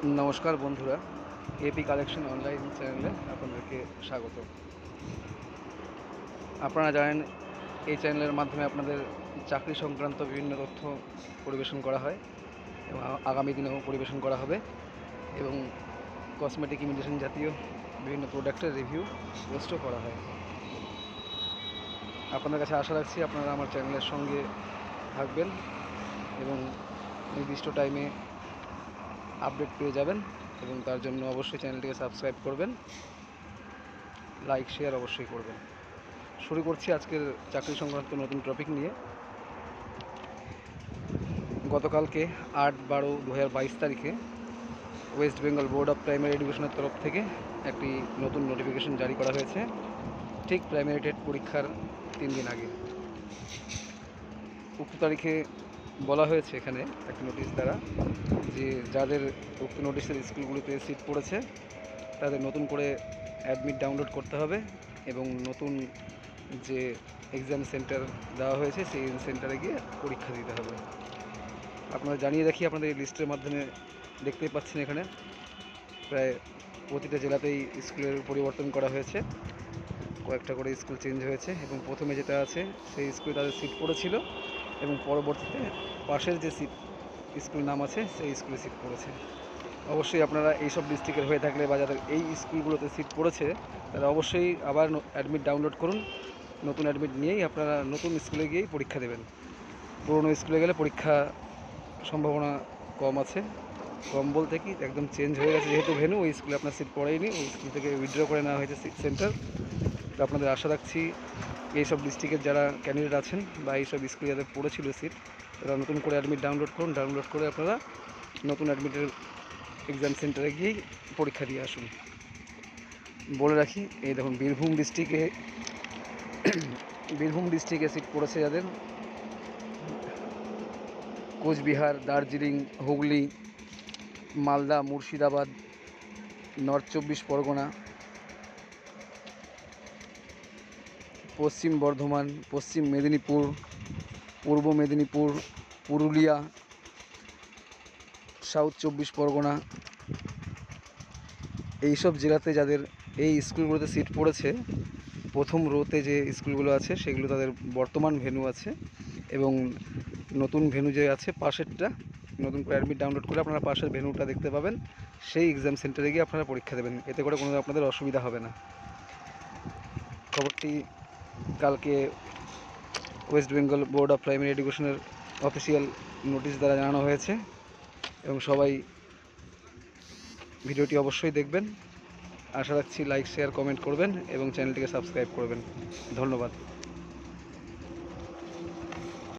নমস্কার বন্ধুরা AP collection online চ্যানেলে আপনাদেরকে স্বাগত। আপনারা জানেন, এই চ্যানেলের মাধ্যমে আপনাদের চাকরি সংক্রান্ত বিভিন্ন তথ্য পরিবেশন করা হয় এবং আগামী দিনেও পরিবেশন করা হবে এবং কসমেটিক ইমিটেশন জাতীয় বিভিন্ন প্রোডাক্টের রিভিউ পোস্টও করা হয়। আপনাদের কাছে আশা রাখছি আপনারা আমার চ্যানেলের সঙ্গে থাকবেন এবং নির্দিষ্ট টাইমে আপডেট পেয়ে যাবেন এবং তার জন্য অবশ্যই চ্যানেলটিকে সাবস্ক্রাইব করবেন। লাইক, শেয়ার অবশ্যই করবেন। শুরু করছি আজকের চাকরি সংক্রান্ত নতুন টপিক নিয়ে। গতকালকে আট বারো দু তারিখে West Bengal board of primary এডুকেশনের তরফ থেকে একটি নতুন নোটিফিকেশন জারি করা হয়েছে, ঠিক প্রাইমারি টেট পরীক্ষার তিন দিন আগে। উক্ত তারিখে বলা হয়েছে এখানে একটি নোটিশ দ্বারা যে যাদের উক্ত নোটিশের স্কুলগুলিতে সিট পড়েছে, তাদের নতুন করে অ্যাডমিট ডাউনলোড করতে হবে এবং নতুন যে এক্সাম সেন্টার দেওয়া হয়েছে, সেই সেন্টারে গিয়ে পরীক্ষা দিতে হবে। আপনারা জানিয়ে রাখি, আপনাদের এই লিস্টের মাধ্যমে দেখতেই পাচ্ছেন এখানে। প্রায় প্রতিটা জেলাতেই স্কুলের পরিবর্তন করা হয়েছে। কয়েকটা করে স্কুল চেঞ্জ হয়েছে এবং প্রথমে যেটা আছে, সেই স্কুলে তাদের সিট পড়েছিল এবং পরবর্তীতে পাশের যে সিট স্কুল নাম আছে, সেই স্কুলে সিট পড়েছে। অবশ্যই আপনারা এইসব ডিস্ট্রিক্টের হয়ে থাকলে বা যাদের এই স্কুলগুলোতে সিট পড়েছে, তারা অবশ্যই আবার অ্যাডমিট ডাউনলোড করুন। নতুন অ্যাডমিট নিয়েই আপনারা নতুন স্কুলে গিয়েই পরীক্ষা দেবেন। পুরনো স্কুলে গেলে পরীক্ষা সম্ভাবনা কম আছে। কম বলতে কি, একদম চেঞ্জ হয়ে গেছে যেহেতু ভেনু, ওই স্কুলে আপনার সিট পড়েইনি, ওই স্কুল থেকে উইথড্র করে নেওয়া হয়েছে সিট সেন্টার তো আপনাদের আশা রাখছি এইসব ডিস্ট্রিক্টের যারা ক্যান্ডিডেট আছেন বা এইসব স্কুলে যাদের পড়েছিল সিট তারা নতুন করে অ্যাডমিট ডাউনলোড করুন ডাউনলোড করে আপনারা নতুন অ্যাডমিটের এক্সাম সেন্টারে গিয়েই পরীক্ষা দিয়ে আসুন। বলে রাখি, এই দেখুন, বীরভূম ডিস্ট্রিক্টে বীরভূম ডিস্ট্রিক্টে সিট পড়েছে যাদের। কোচবিহার, দার্জিলিং, হুগলি, মালদা, মুর্শিদাবাদ নর্থ চব্বিশ পরগনা পশ্চিম বর্ধমান, পশ্চিম মেদিনীপুর, পূর্ব মেদিনীপুর, পুরুলিয়া সাউথ চব্বিশ পরগনা, এইসব জেলাতে যাদের এই স্কুলগুলোতে সিট পড়েছে, প্রথম রোতে যে স্কুলগুলো আছে, সেগুলো তাদের বর্তমান ভেন্যু আছে এবং নতুন ভেন্যু যে আছে পাশেরটা, নতুন করে অ্যাডমিট ডাউনলোড করে আপনারা পাশের ভেন্যুটা দেখতে পাবেন। সেই এক্সাম সেন্টারে গিয়ে আপনারা পরীক্ষা দেবেন। এতে করে কোনো আপনাদের অসুবিধা হবে না। খবরটি কালকে West Bengal board of primary এডুকেশনের অফিসিয়াল নোটিশ দ্বারা জানানো হয়েছে এবং সবাই ভিডিওটি অবশ্যই দেখবেন। আশা রাখছি লাইক শেয়ার কমেন্ট করবেন এবং চ্যানেলটিকে সাবস্ক্রাইব করবেন। ধন্যবাদ।